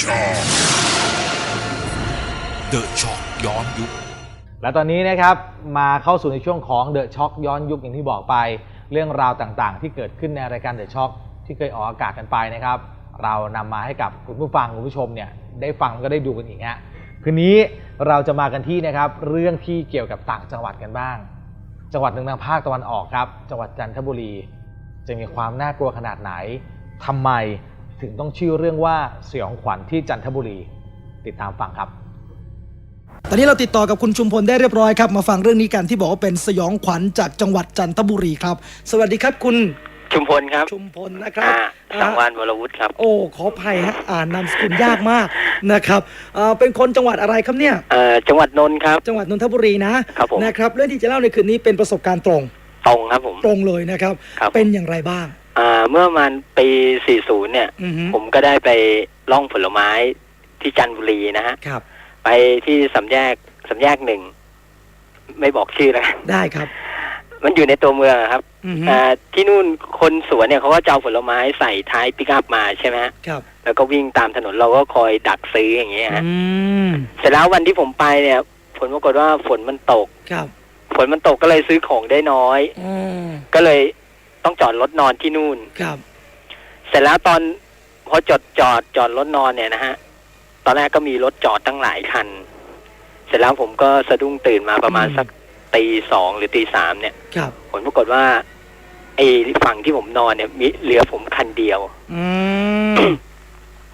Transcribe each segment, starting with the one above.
ช็อคเดอะช็อคย้อนยุค และตอนนี้นะครับมาเข้าสู่ในช่วงของ The Shock ย้อนยุคอย่างที่บอกไป เรื่องราวต่างๆ ที่เกิดขึ้นในรายการ The Shock ที่เคยออกอากาศกันไปนะครับ เรานำมาให้กับคุณผู้ฟังคุณผู้ชมเนี่ยได้ฟังก็ได้ดูกันอีกฮะคืนนี้เราจะมากันที่นะครับเรื่องที่เกี่ยวกับต่างจังหวัดกันบ้าง จังหวัดหนึ่งทางภาคตะวันออกครับ จังหวัดจันทบุรี จะมีความน่ากลัวขนาดไหนทำไม ถึงต้องชื่อเรื่องว่าสยองขวัญที่จันทบุรี ติดตามฟังครับ ตอนนี้เราติดต่อกับคุณชุมพลได้เรียบร้อยครับ มาฟังเรื่องนี้กันที่บอกว่าเป็นสยองขวัญจากจังหวัดจันทบุรีครับ สวัสดีครับคุณชุมพลครับชุมพลนะครับอ่าสังวานวรวุฒิครับ โอ้ขออภัยฮะอ่านนามสกุลยากมากนะครับเอ่อเป็นคนจังหวัดอะไรครับเนี่ย เอ่อจังหวัดนนท์ครับ จังหวัดนนทบุรีนะครับผม นะครับเรื่องที่จะเล่าในคืนนี้เป็นประสบการณ์ตรงตรงครับผม ตรงเลยนะครับ ครับ เป็นอย่างไรบ้างอ่า เมื่อประมาณปี 40 เนี่ย อือฮึผมก็ได้ไปล่องผลไม้ที่จันทบุรีนะฮะ ครับ ไปที่สำแยกสำแยกหนึ่ง ไม่บอกชื่อแล้วกัน ได้ครับ มันอยู่ในตัวเมืองอะครับอือฮึอ่าที่นู่นคนสวนเนี่ยเขาก็จะเอาผลไม้ใส่ท้ายปิกอัพมาใช่ไหมฮะครับ แล้วก็วิ่งตามถนนเราก็คอยดักซื้ออย่างเงี้ยฮะอืม เสร็จแล้ววันที่ผมไปเนี่ยผลปรากฏว่าฝนมันตก ครับ ฝนมันตกก็เลยซื้อของได้น้อย อืม ก็เลย ต้องจอดรถนอนที่นู่น ครับ เสร็จแล้วตอนพอจอดจอดจอดรถนอนเนี่ยนะฮะ ตอนแรกก็มีรถจอดตั้งหลายคัน เสร็จแล้วผมก็สะดุ้งตื่นมาประมาณอืมสักตีสองหรือตีสามเนี่ย ครับ ผลปรากฏว่าไอ้ฝั่งที่ผมนอนเนี่ยมีเหลือผมคันเดียว อืม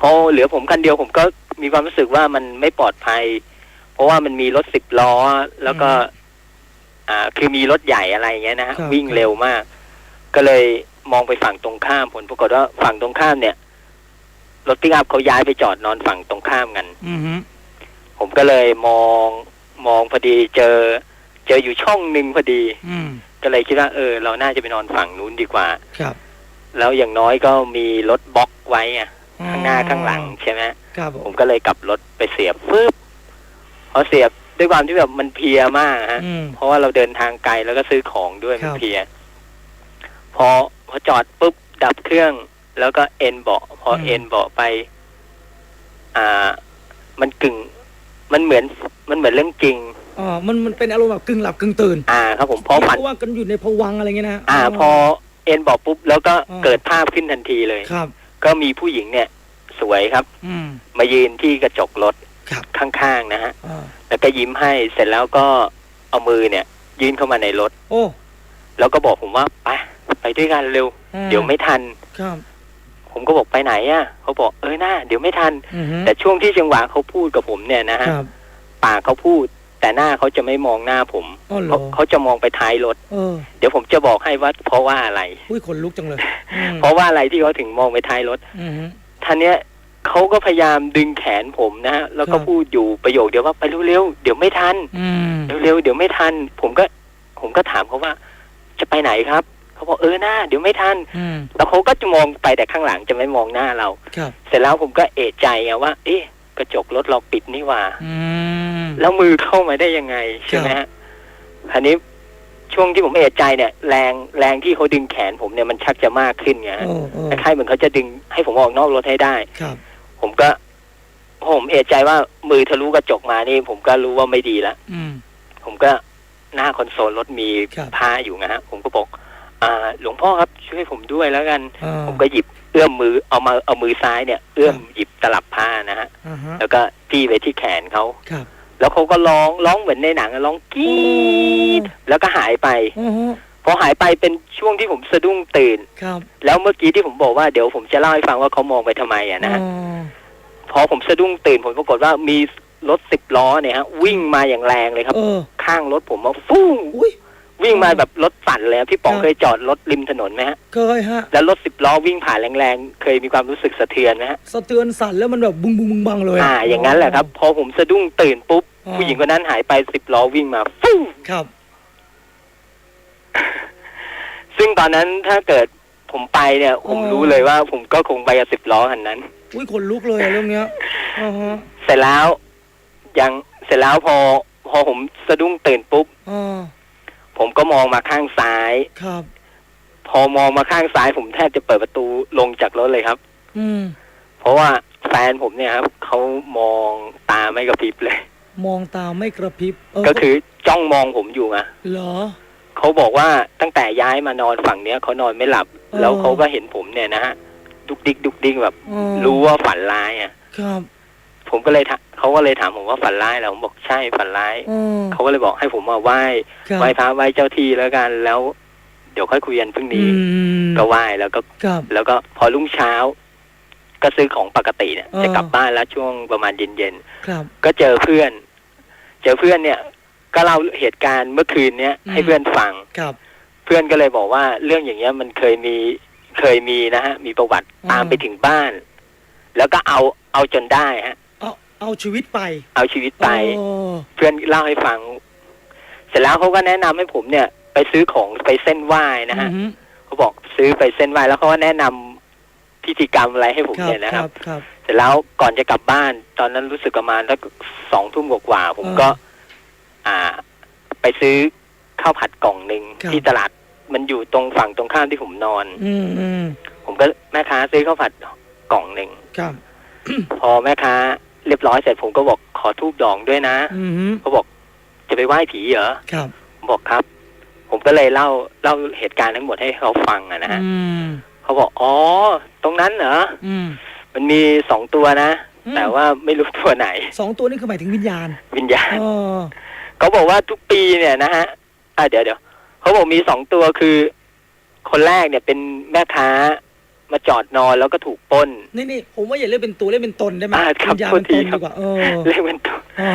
พอเหลือผมคันเดียวผมก็มีความรู้สึกว่ามันไม่ปลอดภัย เพราะว่ามันมีรถสิบล้อแล้วก็ อ่า คือมีรถใหญ่อะไรอย่างเงี้ยนะฮะครับวิ่งเร็วมาก ก็เลยมองไปฝั่งตรงข้ามผลปรากฏว่าฝั่งตรงข้ามเนี่ยรถปิกอัพเขาย้ายไปจอดนอนฝั่งตรงข้ามกันอือฮึผมก็เลยมองมองพอดีเจอ เจออยู่ช่องหนึ่งพอดีอืมก็เลยคิดว่าเออ เราน่าจะไปนอนฝั่งนู้นดีกว่า ครับ แล้วอย่างน้อยก็มีรถบล็อกไว้อะข้างหน้าข้างหลังใช่ไหมครับผผมมก็เลยกลับรถไปเสียบปึ๊บพอเสียบด้วยความที่แบบมันเพลียมากฮะอืมเพราะว่าเราเดินทางไกลแล้วก็ซื้อของด้วยครัมันบเพลียพ อพอจอดปุ๊บดับเครื่อง แล้วก็เอ็นเบาะพอเอ็นเบาะไป อ่า มันกึ่ง มันเหมือน มันเหมือนเรื่องจริงอ๋อมันมันเป็นอารมณ์แบบกึ่งหลับกึ่งตื่น อ่า ครับผมพอฝันเพราะว่ากันอยู่ในภวังค์อะไรเงี้ยนะอ่า พอเอ็นเบาะปุ๊บแล้วก็อ๋อเกิดภาพขึ้นทันทีเลยครับ ก็มีผู้หญิงเนี่ย สวยครับ อืมมายืนที่กระจกรถครับข้างๆนะฮะอ่าแล้วก็ยิ้มให้เสร็จแล้วก็เอามือเนี่ย ยื่นเข้ามาในรถ โอ้ แล้วก็บอกผมว่าไป ไปด้วยกันเร็ว อืเดี๋ยวไม่ทัน ครับ ผมก็บอกไปไหนอะเขาบอกเออหน้าเดี๋ยวไม่ทัน อือฮึแต่ช่วงที่จังหวะเขาพูดกับผมเนี่ยนะฮะครับปากเขาพูด แต่หน้าเขาจะไม่มองหน้าผมอ๋อเหรเขาอเขาจะมองไปท้ายรถ เออเดี๋ยวผมจะบอกให้ว่าเพราะว่าอะไร อุ้ยขนลุกจังเลยอืมเพราะว่าอะไรที่เขาถึงมองไปท้ายรถอือฮึ ท่านเนี้ยเขาก็พยายามดึงแขนผมนะฮะแล้วก็ครับ พูดอยู่ประโยคเดียวว่าไปเร็วๆเดี๋ยวไม่ทัน อืมเร็วๆเดี๋ยวไม่ทัน ผมก็ ผมก็ถามเขาว่า จะไปไหนครับ เขาบอกเออหน้าเดี๋ยวไม่ทันอืมแล้วเขาก็จะมองไปแต่ข้างหลังจะไม่มองหน้าเราครับเสร็จแล้วผมก็เอะใจไงว่า เอ๊ะกระจกรถเราปิดนี่หว่าอืมแล้วมือเข้ามาได้ยังไงใช่ไหมฮะอันนี้ช่วงที่ผมเอะใจเนี่ย แรงแรงที่เขาดึงแขนผมเนี่ยมันชักจะมากขึ้นไงฮะโอ้โอ้คล้ายๆเหมือนเขาจะดึงให้ผมออกนอกรถให้ได้ครับ ผมก็ ผมเอะใจว่ามือทะลุกระจกมานี่ ผมก็รู้ว่าไม่ดีแล้วอืมผมก็หน้าคอนโซลรถมีครับผ้าอยู่นะฮะผมก็บอกอ่า หลวงพ่อครับช่วยผมด้วยแล้วกันอ่าผมก็หยิบเอื้อมมือเอามาเอามือซ้ายเนี่ย เอื้อมครับหยิบตลับผ้านะฮะอ่าฮะแล้วก็จี้ไปที่แขนเขาครับ แล้วเขาก็ร้องร้องเหมือนในหนังอะร้องกรี๊ดแล้วก็หายไปอือฮึพอหายไปเป็นช่วงที่ผมสะดุ้งตื่นครับ แล้วเมื่อกี้ที่ผมบอกว่าเดี๋ยวผมจะเล่าให้ฟังว่าเขามองไปทำไมอะนะฮะอ๋อพอผมสะดุ้งตื่นผมปรากฏว่ามีรถสิบล้อเนี่ยฮะวิ่งมาอย่างแรงเลยครับเออข้างรถผมมาฟู่อุ้ย วิ่งมาแบบรถสั่นเลยอะพี่ป๋องครับเคยจอดรถริมถนนไหมฮะเคยฮะ แล้วรถสิบล้อวิ่งผ่านแรงๆ เคยมีความรู้สึกสะเทือนไหมฮะสะเทือนสั่นแล้วมันแบบบุ้งบุ้งบุ้งบังเลยอ่า อย่างนั้นแหละครับ พอผมสะดุ้งตื่นปุ๊บอ๋อผู้หญิงคนนั้นหายไปสิบล้อวิ่งมาฟู่ครับ ซึ่งตอนนั้นถ้าเกิดผมไปเนี่ย ผมรู้เลยว่า ผมก็คงไปกับสิบล้อคันนั้นอุ้ยขนลุกเลยอะเรื่องเนี้ยอ่าฮะเสร็จแล้วยังเสร็จแล้วพอ พอผมสะดุ้งตื่นปุ๊บอ่า ผมก็มองมาข้างซ้าย ครับ พอมองมาข้างซ้าย ผมแทบจะเปิดประตูลงจากรถเลยครับ อืม เพราะว่าแฟนผมเนี่ยครับเขามองตาไม่กระพริบเลย มองตาไม่กระพริบเก็คือจ้องมองผมอยู่อะเหรอ เขาบอกว่าตั้งแต่ย้ายมานอนฝั่งเนี้ยเขานอนไม่หลับเออแล้วเขาก็เห็นผมเนี่ยนะฮะดุกดิกดุกดิกแบบอ๋อรู้ว่าฝันร้ายอะครับ ผมก็เลยถาเขาก็เลยถามผมว่าฝันร้ายแล้วผมบอกใช่ฝันร้ายอ๋อเขาก็เลยบอกให้ผมมาไหว้ครับ ไหว้พระไหว้เจ้าที่แล้วกัน แล้ว เดี๋ยวค่อยคุยกันพรุ่งอืนี้มก็ไหว้แล้วก็ ครับ แล้วก็พอรุ่งเช้า ก็ซื้อของปกติเนี่ยเออ จะกลับบ้านแล้วช่วงประมาณเย็นครับๆก็เจอเพื่อน เจอเพื่อนเนี่ย ก็เล่าเหตุการณ์เมื่อคืนเนี้ยอืมให้เพื่อนฟัง ครับ เพื่อนก็เลยบอกว่าเรื่องอย่างเงี้ยมันเคยมีเคยมีนะฮะ มีประวัติอืม ตามไปถึงบ้าน แล้วก็เอาเอาจนได้ฮะ เอาเอาชีวิตไปเอาชีวิตไป โอ้เพื่อนเล่าให้ฟัง เสร็จแล้วเขาก็แนะนำให้ผมเนี่ย ไปซื้อของไปเส้นไหว้นะฮะอือฮึเขาบอกซื้อไปเส้นไหว้แล้วเขาก็แนะนำพิธีกรรมอะไรให้ผมครับเนี่ยนะคครัรับ บครับ เสร็จแล้วก่อนจะกลับบ้าน ตอนนั้นรู้สึกประมาณสักสองทุ่มกว่าๆผมเออก็ อ่า ไปซื้อข้าวผัดกล่องหนึ่งครับ ที่ตลาดมันอยู่ตรงฝั่งตรงข้ามที่ผมนอน อืมอืมผมก็แม่ค้าซื้อข้าวผัดกล่องหนึ่งครับ พอแม่ค้า เรียบร้อยเสร็จผมก็บอกขอทูบดองด้วยนะอือฮึเขาบอกจะไปไหว้ผีเหรอครับผมบอกครับ ผมก็เลยเล่าเล่าเหตุการณ์ทั้งหมดให้เขาฟังอะนะฮะอืมเขาบอกอ๋อ ตรงนั้นเหรออืม มันมีสองตัวนะ อืม แต่ว่าไม่รู้ตัวไหน สองตัวนี่คือหมายถึงวิญญาณวิญญาณ เออเขาบอกว่าทุกปีเนี่ยนะฮะ อ่าเดี๋ยวเดี๋ยวเขาบอกมีสองตัวคือ คนแรกเนี่ยเป็นแม่ค้า มาจอดนอนแล้วก็ถูกปล้นนี่นี่ผมว่าอย่าเรียกเป็นตัวเรียกเป็นตนได้ไหมอ่าครับวิญญาณโทเป็ษนทีตนครัดีบกว่าเออเรียกเป็นตัวอ่า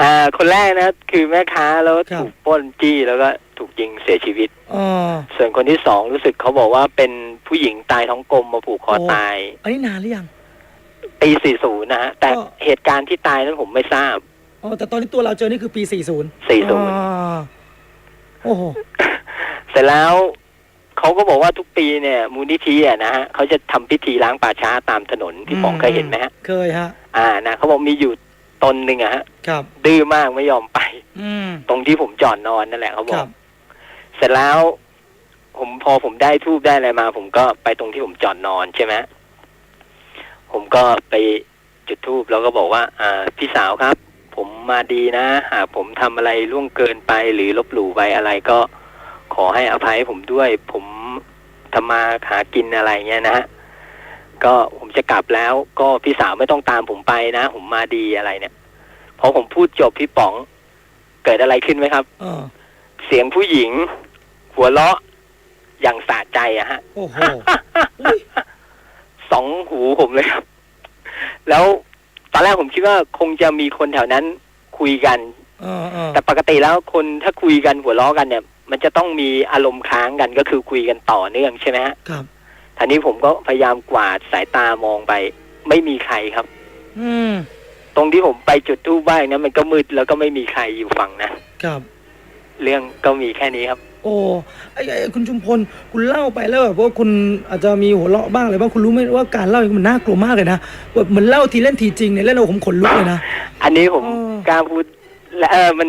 อ่า คนแรกนะ คือแม่ค้าแล้วครับถูกปล้นจี้แล้วก็ถูกยิงเสียชีวิตเออส่วนคนที่สองรู้สึกเขาบอกว่าเป็นผู้หญิงตายท้องกลมมาผูกคอโอ้ตาย อันนี้นานหรือยังปี 40 นะฮะ แต่ก็เหตุการณ์ที่ตายนั้นผมไม่ทราบ อ๋อ แต่ตอนนี้ตัวเราเจอนี่คือปี 40 40อ่าโอ้โห เสร็จแล้ว เขาก็บอกว่าทุกปีเนี่ยมูลนิธิอะนะฮะเขาจะทำพิธีล้างป่าช้าตามถนนที่ป๋องเคยเห็นไหมฮะเคยฮะ อ่านะเขาบอกมีอยู่ตนหนึ่งอะฮะครับดื้อมากไม่ยอมไป อืมตรงที่ผมจอดนอนนั่นแหละเขาบคอรักบเสร็จแล้ว ผมพอผมได้ทูบได้อะไรมา ผมก็ไปตรงที่ผมจอดนอนใช่ไหมผมก็ไปจุดทูบแล้วก็บอกว่า อ่า พี่สาวครับ ผมมาดีนะหากผมทำอะไรล่วงเกินไปหรือลบหลู่ไปอะไรก็ ขอให้อภัยให้ผมด้วย ผมทำมาหากินอะไรเงี้ยนะฮะก็ผมจะกลับแล้วก็พี่สาวไม่ต้องตามผมไปนะ ผมมาดีอะไรเนี่ยพอผมพูดจบพี่ป๋องเกิดอะไรขึ้นไหมครับเออเสียงผู้หญิง หัวเราะอย่างสะใจอะฮะ โอ้โหอุ๊ยสองหูผมเลยครับ แล้วตอนแรกผมคิดว่าคงจะมีคนแถวนั้นคุยกัน เออเออแต่ปกติแล้วคนถ้าคุยกันหัวเราะกันเนี่ย มันจะต้องมีอารมณ์ค้างกันก็คือคุยกันต่อเนื่องใช่ไหมฮะครับทีนี้ผมก็พยายามกวาดสายตามองไป ไม่มีใครครับ อืม ตรงที่ผมไปจุดทูบไหว้นั้นมันก็มืดแล้วก็ไม่มีใครอยู่ฝั่งนะครับ เรื่องก็มีแค่นี้ครับ โอ้ไอ้ไอ้คุณชุมพลคุณเล่าไปแล้วแบบว่าคุณอาจจะมีหัวเราะบ้างอะไรบ้างคุณรู้ไหมว่าการเล่าอย่างนี้มันน่ากลัวมากเลยนะแบบเหมือนเล่าทีเล่นทีจริงเนี่ยเล่นเอาผมขนลุกเลยนะ อันนี้ผมอ๋อ กล้าพูดและเออมัน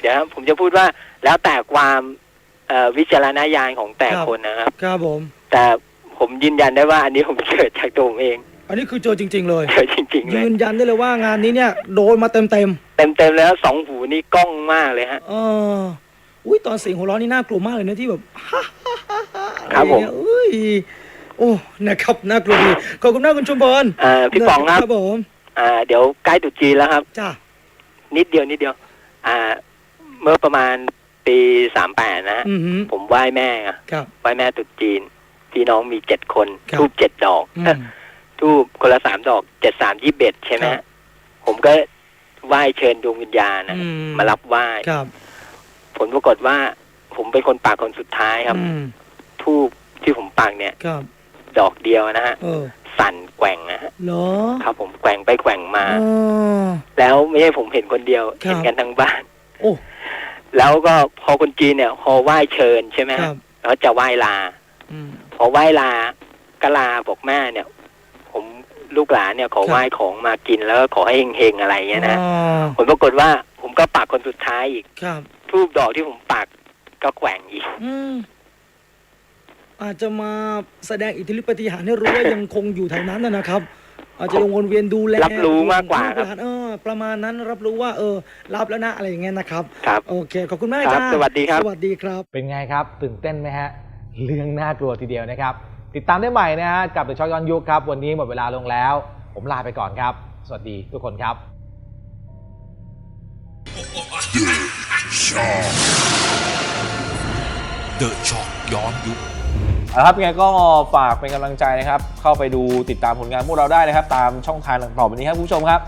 เดี๋ยวนะผมจะพูดว่า แล้วแต่ความเอ่อวิจารณญาณของแต่คนนะครับครับผม แต่ผมยืนยันได้ว่าอันนี้ผมเกิดจากตัวผมเอง อันนี้คือเจอจริง ๆ เลยเกิดจริงๆเลยืยนยันได้เลยว่างานนี้เนี่ยโดนมาเต็มเต็มเต็มๆแล้วสองหูนี่กล้องมากเลยฮะๆเอออุ้ยตอนเสียงหัวเราะนี่น่ากลัวมากเลยนะที่แบบครับผมอะไอย่างเงี้ยอุ้ยโอ้นะครับน่ากลัวดีขอบคุณมากคุณชุมพลเอ่อพี่ป๋องครับครับผมอ่า เดี๋ยวใกล้ตรุษจีนแล้วครับจ้านิดเดียวนิดเดียว อ่า เมื่อประมาณ ปีสามแปดนะฮะอือหือผมไหว้แม่อะครับ ไหว้แม่ตรุษจีน พี่น้องมีเจ็ดคน ครับ ทูบเจ็ดดอกอืมทูบคนละสามดอกเจ็ดสามยี่สิบเอ็ดใช่ไหมครัฮะบผมก็ไหว้เชิญดวงวิญญาณนะอืมารับไหว้ครับผลปรากฏว่า ผมเป็นคนปากคนสุดท้ายครับ อืมทูบที่ผมปากเนี่ย ครับดอกเดียวนะฮะ เออสั่นแกว่งนะฮะเหรอครับ ผมแกว่งไปแกว่งมาอ๋อแล้วไม่ใช่ผมเห็นคนเดียว ครับ เห็นกันทั้งบ้าน โอ้ แล้วก็พอคนจีนเนี่ยพอไหว้เชิญใช่ไหมคฮะรับแล้วจะไหว้ลาอืมพอไหว้ลาก็ลาบอกแม่เนี่ย ผมลูกหลานเนี่ยขอครับไหว้ของมากินแล้วก็ขอให้เฮงๆอะไรเงี้ยนะอ๋อผลปรากฏว่าผมก็ปากคนสุดท้ายอีกครับทูบดอกที่ผมปากก็แกว่งอีกอืมอาจจะมาแสดงอิทธิฤทธิปฏิหารย์ให้รู้ว่ายังคงอยู่แถวนั้นนะนะครับ อาจจะลงวนเวียนดูแลรับรู้มากกว่าครับเออประมาณนั้นรับรู้ว่า เออ รับแล้วนะอะไรอย่างเงี้ยนะครับครับโอเค ขอบคุณมากครับจ้าสวัสดีครับ สวัสดีครับ เป็นไงครับ ตื่นเต้นไหมฮะ เรื่องน่ากลัวทีเดียวนะครับ ติดตามได้ใหม่นะฮะกับ The Shock ย้อนยุคครับ วันนี้หมดเวลาลงแล้ว ผมลาไปก่อนครับ สวัสดีทุกคนครับเดอะช็อกย้อนยุค เอาละครับยังไงก็ฝากเป็นกำลังใจนะครับ เข้าไปดูติดตามผลงานพวกเราได้นะครับ ตามช่องทางต่างๆแบบนี้ครับคุณผู้ชมครับ